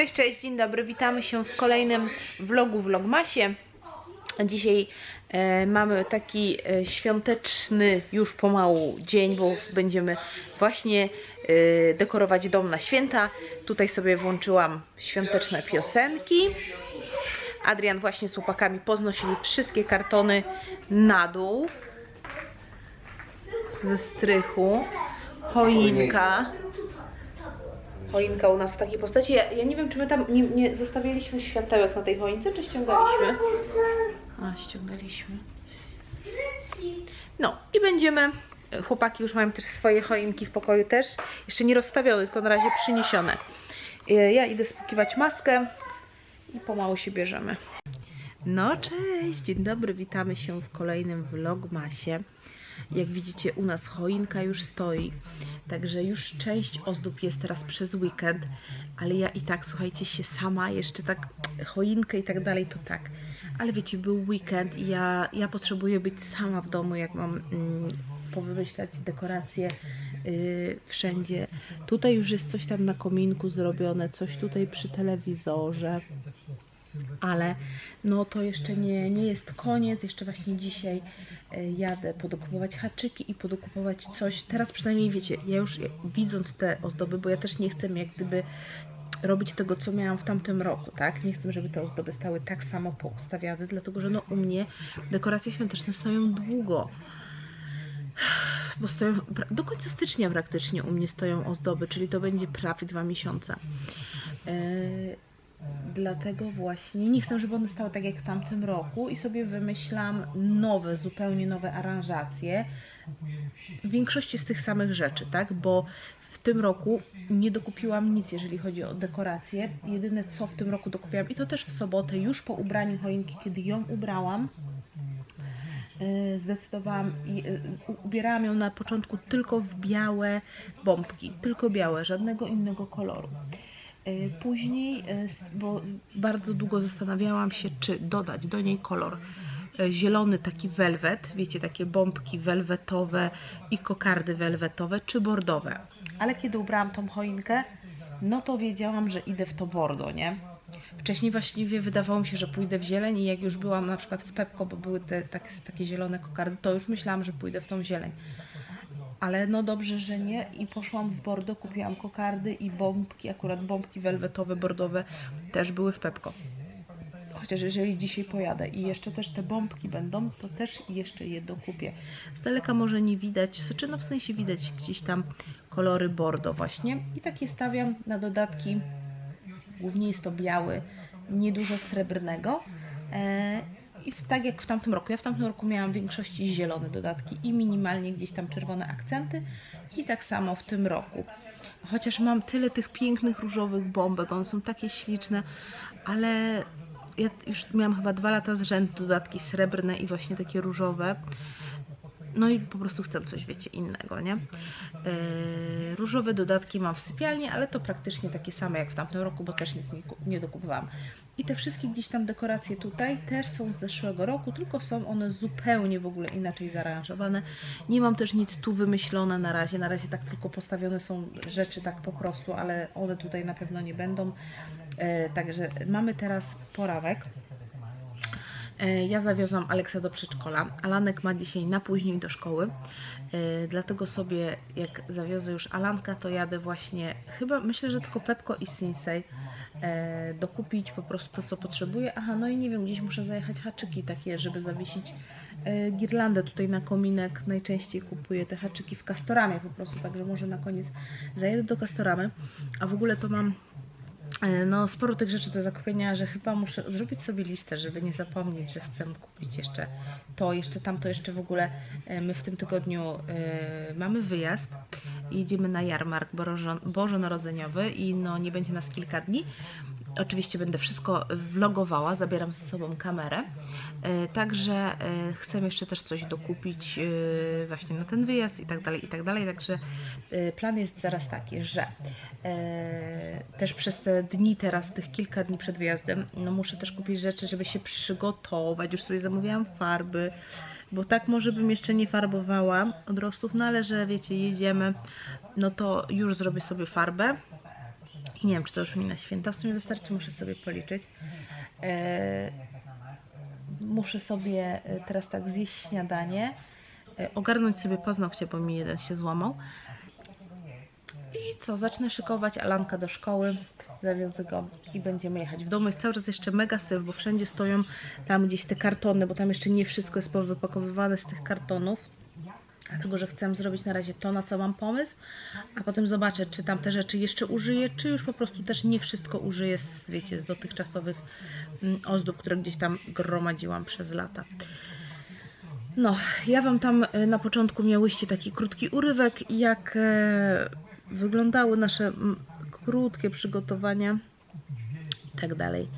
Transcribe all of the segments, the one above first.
Cześć, cześć, dzień dobry. Witamy się w kolejnym vlogu Vlogmasie. Dzisiaj e, mamy taki e, świąteczny już pomału dzień, bo będziemy właśnie e, dekorować dom na święta. Tutaj sobie włączyłam świąteczne piosenki. Adrian właśnie z chłopakami poznosili wszystkie kartony na dół ze strychu. Choinka. Choinka u nas w takiej postaci. Ja, ja nie wiem, czy my tam nie, nie zostawialiśmy światełek na tej choince, czy ściągaliśmy? A, ściągaliśmy. No i będziemy. Chłopaki już mają też swoje choinki w pokoju też. Jeszcze nie rozstawione, tylko na razie przyniesione. E, Ja idę spłukiwać maskę i pomału się bierzemy. No cześć, dzień dobry, witamy się w kolejnym vlogmasie. Jak widzicie u nas choinka już stoi, także już część ozdób jest teraz przez weekend, ale ja i tak, słuchajcie, się sama jeszcze tak choinkę i tak dalej, to tak. Ale wiecie, był weekend i ja, ja potrzebuję być sama w domu, jak mam mm, powymyślać dekoracje yy, wszędzie. Tutaj już jest coś tam na kominku zrobione, coś tutaj przy telewizorze ale no to jeszcze nie, nie jest koniec, jeszcze właśnie dzisiaj jadę podokupować haczyki i podokupować coś, teraz przynajmniej wiecie, ja już widząc te ozdoby, bo ja też nie chcę jak gdyby robić tego, co miałam w tamtym roku, tak? Nie chcę, żeby te ozdoby stały tak samo poustawiane, dlatego, że no u mnie dekoracje świąteczne stoją długo, bo stoją, do końca stycznia praktycznie u mnie stoją ozdoby, czyli to będzie prawie dwa miesiące. Yy, Dlatego właśnie nie chcę, żeby one stały tak jak w tamtym roku i sobie wymyślam nowe, zupełnie nowe aranżacje. W większości z tych samych rzeczy, tak? Bo w tym roku nie dokupiłam nic, jeżeli chodzi o dekoracje. Jedyne co w tym roku dokupiłam, i to też w sobotę, już po ubraniu choinki, kiedy ją ubrałam, yy, zdecydowałam i yy, ubierałam ją na początku tylko w białe bombki, tylko białe, żadnego innego koloru. Y, Później, y, bo bardzo długo zastanawiałam się, czy dodać do niej kolor y, zielony, taki welwet, wiecie, takie bombki welwetowe i kokardy welwetowe, czy bordowe. Ale kiedy ubrałam tą choinkę, no to wiedziałam, że idę w to bordo, nie? Wcześniej właściwie wydawało mi się, że pójdę w zieleń i jak już byłam na przykład w Pepko, bo były te takie, takie zielone kokardy, to już myślałam, że pójdę w tą zieleń ale no dobrze, że nie i poszłam w Bordo, kupiłam kokardy i bombki, akurat bombki welwetowe, bordowe też były w Pepko. Chociaż jeżeli dzisiaj pojadę i jeszcze też te bombki będą, to też jeszcze je dokupię. Z daleka może nie widać, znaczy no w sensie widać gdzieś tam kolory bordo właśnie i takie stawiam na dodatki. Głównie jest to biały, niedużo srebrnego. E, i w, tak jak w tamtym roku. Ja w tamtym roku miałam w większości zielone dodatki i minimalnie gdzieś tam czerwone akcenty. I tak samo w tym roku. Chociaż mam tyle tych pięknych różowych bombek, one są takie śliczne, ale ja już miałam chyba dwa lata z rzędu dodatki srebrne i właśnie takie różowe. No i po prostu chcę coś, wiecie, innego, nie? Yy, różowe dodatki mam w sypialni, ale to praktycznie takie same jak w tamtym roku, bo też nic nie, nie dokupowałam. I te wszystkie gdzieś tam dekoracje tutaj też są z zeszłego roku, tylko są one zupełnie w ogóle inaczej zaaranżowane. Nie mam też nic tu wymyślone na razie, na razie tak tylko postawione są rzeczy tak po prostu, ale one tutaj na pewno nie będą. Yy, także mamy teraz porawek. E, Ja zawiozłam Aleksa do przedszkola. Alanek ma dzisiaj na później do szkoły. E, Dlatego sobie, jak zawiozę już Alanka, to jadę właśnie, chyba myślę, że tylko Pepko i Sinsei e, dokupić po prostu to, co potrzebuję. Aha, no i nie wiem, gdzieś muszę zajechać haczyki takie, żeby zawiesić girlandę tutaj na kominek. Najczęściej kupuję te haczyki w Castoramie po prostu, także może na koniec zajedę do Castoramy. A w ogóle to mam No, sporo tych rzeczy do zakupienia, że chyba muszę zrobić sobie listę, żeby nie zapomnieć, że chcę kupić jeszcze to, jeszcze tamto, jeszcze w ogóle e, my w tym tygodniu e, mamy wyjazd jedziemy na jarmark bożo- bożonarodzeniowy i no nie będzie nas kilka dni. Oczywiście będę wszystko vlogowała, zabieram ze sobą kamerę. E, Także e, chcę jeszcze też coś dokupić e, właśnie na ten wyjazd i tak dalej, i tak dalej. Także plan jest zaraz taki, że też przez te dni teraz, tych kilka dni przed wyjazdem, no muszę też kupić rzeczy, żeby się przygotować. Już sobie zamówiłam farby, bo tak może bym jeszcze nie farbowała odrostów, no ale że wiecie, jedziemy, no to już zrobię sobie farbę Nie wiem, czy to już mi na święta. W sumie wystarczy, muszę sobie policzyć. E, muszę sobie e, teraz tak zjeść śniadanie, e, ogarnąć sobie paznokcie, bo mi jeden się złamał. I co, zacznę szykować Alanka do szkoły, zawiozę go i będziemy jechać. W domu jest cały czas jeszcze mega syf, bo wszędzie stoją tam gdzieś te kartony, bo tam jeszcze nie wszystko jest powypakowywane z tych kartonów. Dlatego, że chcę zrobić na razie to, na co mam pomysł, a potem zobaczę, czy tam te rzeczy jeszcze użyję, czy już po prostu też nie wszystko użyję z, wiecie, z dotychczasowych mm, ozdób, które gdzieś tam gromadziłam przez lata. No, ja Wam tam e, na początku miałyście taki krótki urywek, jak e, wyglądały nasze krótkie przygotowania i tak dalej.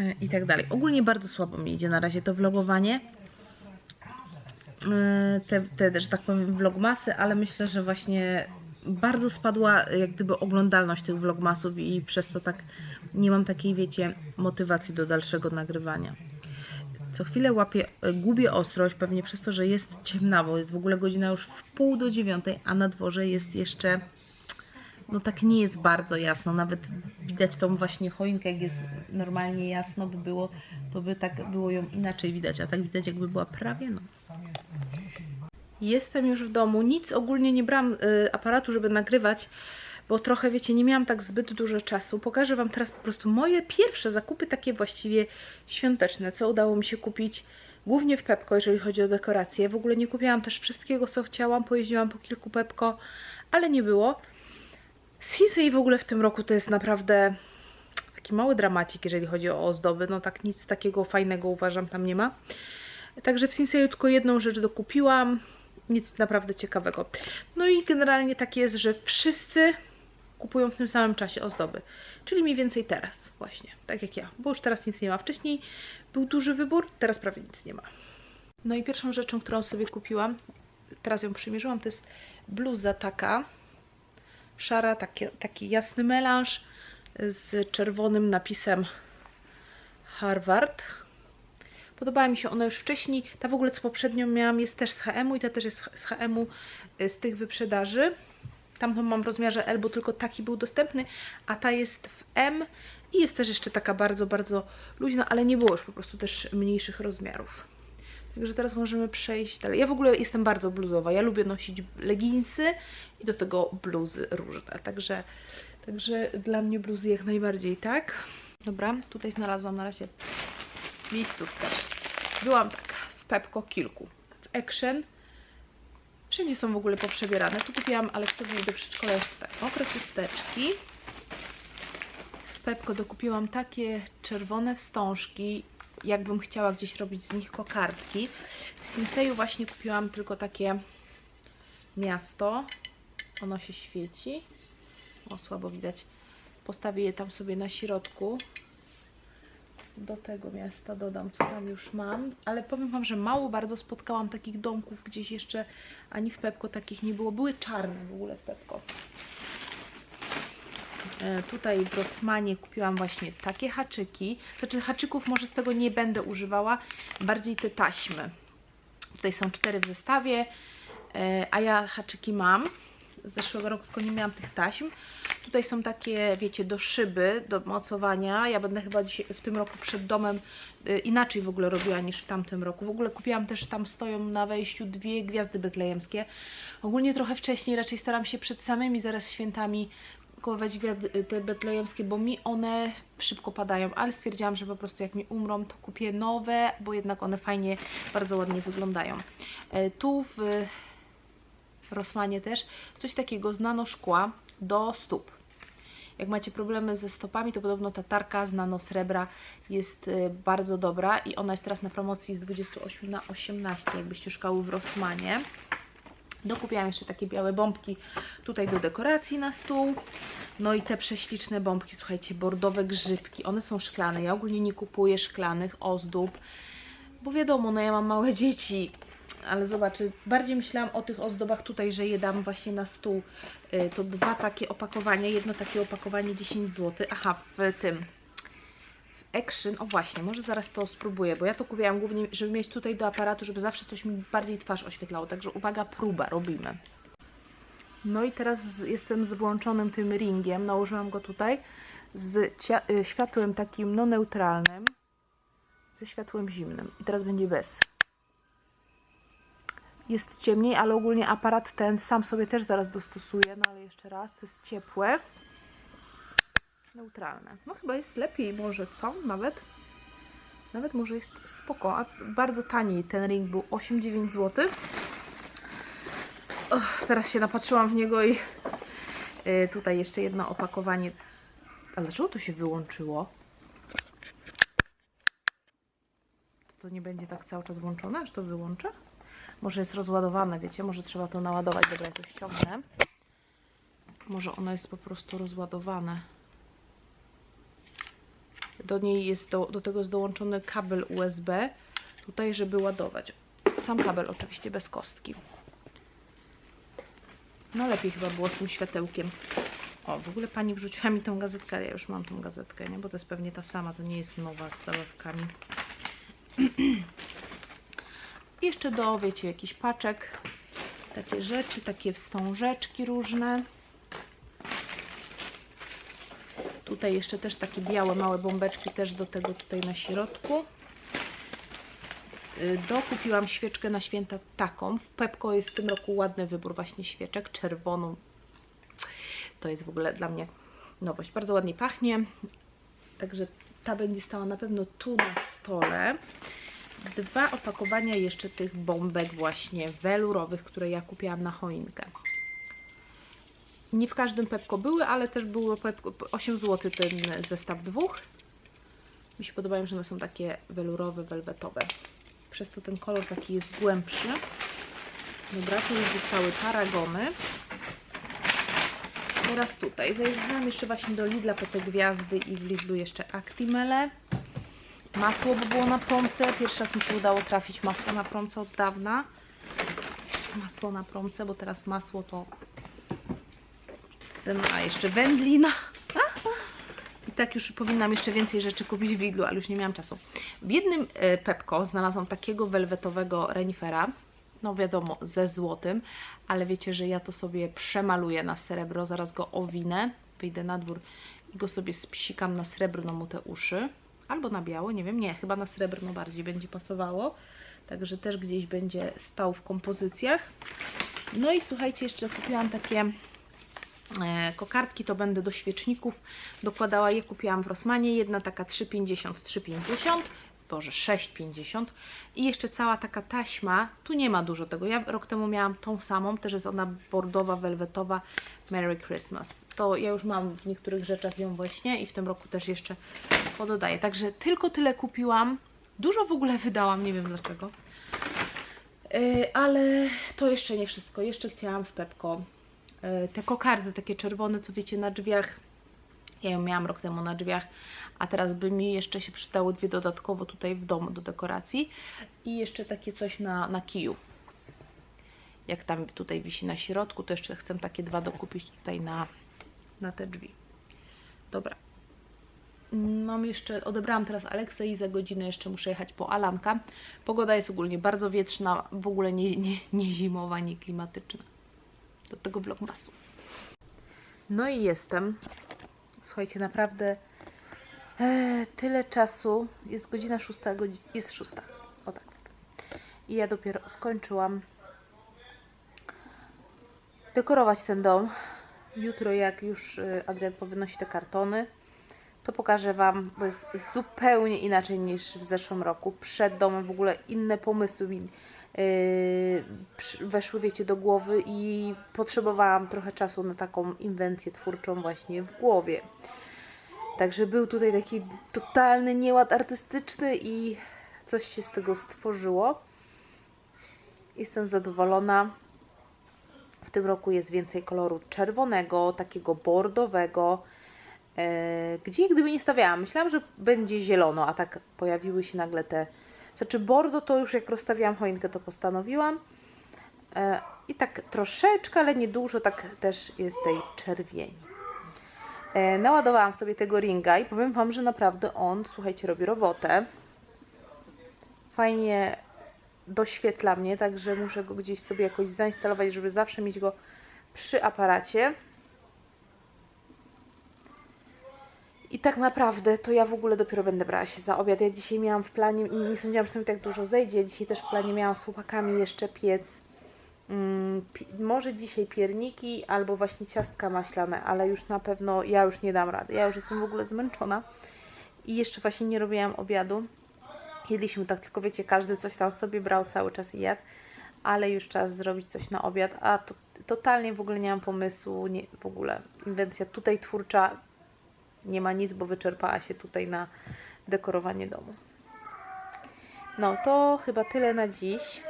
e, I tak dalej. Ogólnie bardzo słabo mi idzie na razie to vlogowanie. E, Te, te, że tak powiem, vlogmasy, ale myślę, że właśnie bardzo spadła jak gdyby oglądalność tych vlogmasów i przez to tak nie mam takiej, wiecie, motywacji do dalszego nagrywania. Co chwilę łapię, gubię ostrość, pewnie przez to, że jest ciemnawo, jest w ogóle godzina już w pół do dziewiątej, a na dworze jest jeszcze, no tak nie jest bardzo jasno, nawet widać tą właśnie choinkę, jak jest normalnie jasno by było, to by tak było ją inaczej widać, a tak widać jakby była prawie noc. Jestem już w domu, nic ogólnie nie brałam y, aparatu, żeby nagrywać, bo trochę, wiecie, nie miałam tak zbyt dużo czasu. Pokażę Wam teraz po prostu moje pierwsze zakupy, takie właściwie świąteczne, co udało mi się kupić głównie w Pepko, jeżeli chodzi o dekoracje. W ogóle nie kupiłam też wszystkiego, co chciałam, pojeździłam po kilku Pepko, ale nie było. Sinsei w ogóle w tym roku to jest naprawdę taki mały dramacik, jeżeli chodzi o ozdoby. No tak nic takiego fajnego uważam tam nie ma. Także w Sinsei tylko jedną rzecz dokupiłam. Nic naprawdę ciekawego. No i generalnie tak jest, że wszyscy kupują w tym samym czasie ozdoby. Czyli mniej więcej teraz właśnie, tak jak ja. Bo już teraz nic nie ma. Wcześniej był duży wybór, teraz prawie nic nie ma. No i pierwszą rzeczą, którą sobie kupiłam, teraz ją przymierzyłam, to jest bluza taka szara, taki, taki jasny melanż z czerwonym napisem Harvard. Podobała mi się ona już wcześniej. Ta w ogóle, co poprzednią miałam, jest też z HM-u i ta też jest z HM-u y, z tych wyprzedaży. Tamtą mam w rozmiarze L, bo tylko taki był dostępny, a ta jest w M i jest też jeszcze taka bardzo, bardzo luźna, ale nie było już po prostu też mniejszych rozmiarów. Także teraz możemy przejść dalej. Ja w ogóle jestem bardzo bluzowa. Ja lubię nosić leginsy i do tego bluzy różne. Także, także dla mnie bluzy jak najbardziej tak. Dobra, tutaj znalazłam na razie miejscówkę. Byłam tak w Pepko kilku. W Action. Wszędzie są w ogóle poprzebierane. Tu kupiłam Aleksowi do przedszkola jeszcze tak, mokre chusteczki. W Pepko dokupiłam takie czerwone wstążki. Jakbym chciała gdzieś robić z nich kokardki. W Sinseju właśnie kupiłam tylko takie miasto. Ono się świeci. O, słabo widać. Postawię je tam sobie na środku do tego miasta dodam, co tam już mam, ale powiem Wam, że mało bardzo spotkałam takich domków gdzieś jeszcze, ani w Pepko takich nie było. Były czarne w ogóle w Pepko. E, tutaj w Rossmanie kupiłam właśnie takie haczyki. Znaczy haczyków może z tego nie będę używała, bardziej te taśmy. Tutaj są cztery w zestawie, e, a ja haczyki mam. Z zeszłego roku tylko nie miałam tych taśm. Tutaj są takie, wiecie, do szyby, do mocowania. Ja będę chyba dzisiaj, w tym roku przed domem y, inaczej w ogóle robiła niż w tamtym roku. W ogóle kupiłam też, tam stoją na wejściu dwie gwiazdy betlejemskie. Ogólnie trochę wcześniej, raczej staram się przed samymi zaraz świętami kupować te betlejemskie, bo mi one szybko padają, ale stwierdziłam, że po prostu jak mi umrą, to kupię nowe, bo jednak one fajnie, bardzo ładnie wyglądają. E, Tu w Rossmanie też, coś takiego z nanoszkła do stóp. Jak macie problemy ze stopami, to podobno ta tarka z nano srebra jest y, bardzo dobra i ona jest teraz na promocji z 28 na 18, jakbyście szukały w Rossmanie. Dokupiłam jeszcze takie białe bombki tutaj do dekoracji na stół. No i te prześliczne bombki, słuchajcie, bordowe grzybki. One są szklane. Ja ogólnie nie kupuję szklanych ozdób, bo wiadomo, no ja mam małe dzieci ale zobaczę, bardziej myślałam o tych ozdobach tutaj, że je dam właśnie na stół. Y, To dwa takie opakowania, jedno takie opakowanie 10 zł. Aha, w tym Action, o właśnie, może zaraz to spróbuję, bo ja to kupiłam głównie, żeby mieć tutaj do aparatu, żeby zawsze coś mi bardziej twarz oświetlało. Także uwaga, próba, robimy. No i teraz jestem z włączonym tym ringiem. Nałożyłam go tutaj z y, światłem takim no neutralnym, ze światłem zimnym. I teraz będzie bez. Jest ciemniej, ale ogólnie aparat ten sam sobie też zaraz dostosuję. No ale jeszcze raz, to jest ciepłe. Neutralne. No chyba jest lepiej może, co? Nawet. Nawet może jest spoko. A bardzo tani ten ring był 8-9 zł. Och, teraz się napatrzyłam w niego i y, tutaj jeszcze jedno opakowanie. Ale dlaczego to się wyłączyło? To, to nie będzie tak cały czas włączone, aż to wyłączę? Może jest rozładowane, wiecie? Może trzeba to naładować. Dobra, ja to ściągnę. Może ono jest po prostu rozładowane. Do niej jest, do, do tego dołączony kabel USB. Tutaj, żeby ładować. Sam kabel oczywiście bez kostki. No lepiej chyba było z tym światełkiem. O, w ogóle pani wrzuciła mi tą gazetkę, ja już mam tą gazetkę, nie? Bo to jest pewnie ta sama, to nie jest nowa z zabawkami. Jeszcze do, wiecie, jakiś paczek. Takie rzeczy, takie wstążeczki różne. Tutaj jeszcze też takie białe, małe bombeczki też do tego tutaj na środku. Y, Dokupiłam świeczkę na święta taką. W Pepko jest w tym roku ładny wybór właśnie świeczek, czerwoną. To jest w ogóle dla mnie nowość. Bardzo ładnie pachnie. Także ta będzie stała na pewno tu na stole. Dwa opakowania jeszcze tych bombek właśnie welurowych, które ja kupiłam na choinkę. Nie w każdym Pepko były, ale też było Pepko, 8 zł ten zestaw dwóch. Mi się podobają, że one są takie welurowe, welwetowe. Przez to ten kolor taki jest głębszy. Dobra, tu już zostały paragony. Teraz tutaj. Zajrzałam jeszcze właśnie do Lidla po te gwiazdy i w Lidlu jeszcze Actimele. Masło by było na promce. Pierwszy raz mi się udało trafić masło na promce od dawna. Masło na promce, bo teraz masło to a jeszcze wędlina. I tak już powinnam jeszcze więcej rzeczy kupić w Lidlu, ale już nie miałam czasu. W jednym e, Pepko znalazłam takiego welwetowego renifera. No wiadomo, ze złotym, ale wiecie, że ja to sobie przemaluję na srebro, zaraz go owinę, wyjdę na dwór i go sobie spsikam na srebrno mu te uszy. Albo na biało, nie wiem, nie, chyba na srebrno bardziej będzie pasowało. Także też gdzieś będzie stał w kompozycjach. No i słuchajcie, jeszcze kupiłam takie kokardki, to będę do świeczników dokładała. Je kupiłam w Rosmanie, jedna taka 3,50, 3,50. Boże, 6,50 i jeszcze cała taka taśma, tu nie ma dużo tego, ja rok temu miałam tą samą, też jest ona bordowa, welwetowa, Merry Christmas. To ja już mam w niektórych rzeczach ją właśnie i w tym roku też jeszcze pododaję. Także tylko tyle kupiłam, dużo w ogóle wydałam, nie wiem dlaczego. Yy, ale to jeszcze nie wszystko, jeszcze chciałam w Pepko te kokardy takie czerwone, co wiecie na drzwiach, ja ją miałam rok temu na drzwiach, a teraz by mi jeszcze się przydały dwie dodatkowo tutaj w domu do dekoracji i jeszcze takie coś na, na kiju. Jak tam tutaj wisi na środku, to jeszcze chcę takie dwa dokupić tutaj na, na te drzwi. Dobra. Mam jeszcze, odebrałam teraz Aleksę i za godzinę jeszcze muszę jechać po Alanka. Pogoda jest ogólnie bardzo wietrzna, w ogóle nie, nie, nie zimowa, nie klimatyczna. Do tego vlogmasu. No i jestem. Słuchajcie, naprawdę e, tyle czasu. Jest godzina szósta, godzi jest szósta. O tak. I ja dopiero skończyłam dekorować ten dom. Jutro, jak już e, Adrian powynosi te kartony, to pokażę Wam, bo jest zupełnie inaczej niż w zeszłym roku. Przed domem w ogóle inne pomysły weszły, wiecie, do głowy i potrzebowałam trochę czasu na taką inwencję twórczą właśnie w głowie. Także był tutaj taki totalny nieład artystyczny i coś się z tego stworzyło. Jestem zadowolona. W tym roku jest więcej koloru czerwonego, takiego bordowego, e, gdzie gdyby nie stawiałam. Myślałam, że będzie zielono, a tak pojawiły się nagle te... Znaczy bordo to już jak rozstawiałam choinkę, to postanowiłam. E, I tak troszeczkę, ale nie dużo, tak też jest tej czerwieni. E, naładowałam sobie tego ringa i powiem Wam, że naprawdę on, słuchajcie, robi robotę. Fajnie doświetla mnie, także muszę go gdzieś sobie jakoś zainstalować, żeby zawsze mieć go przy aparacie. I tak naprawdę to ja w ogóle dopiero będę brała się za obiad. Ja dzisiaj miałam w planie, nie sądziłam, że to mi tak dużo zejdzie. Dzisiaj też w planie miałam z chłopakami jeszcze piec. Mm, może dzisiaj pierniki albo właśnie ciastka maślane, ale już na pewno ja już nie dam rady. Ja już jestem w ogóle zmęczona. I jeszcze właśnie nie robiłam obiadu. Jedliśmy tak tylko, wiecie, każdy coś tam sobie brał cały czas i jadł, ale już czas zrobić coś na obiad, a to, totalnie w ogóle nie mam pomysłu, nie, w ogóle inwencja tutaj twórcza nie ma nic, bo wyczerpała się tutaj na dekorowanie domu. No to chyba tyle na dziś.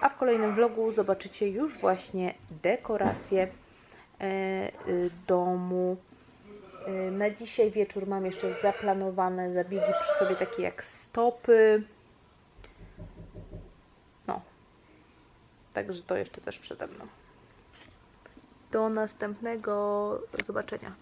A w kolejnym vlogu zobaczycie już właśnie dekoracje e, domu. Y, Na dzisiaj wieczór mam jeszcze zaplanowane zabiegi przy sobie takie jak stopy. No. Także to jeszcze też przede mną. Do następnego zobaczenia.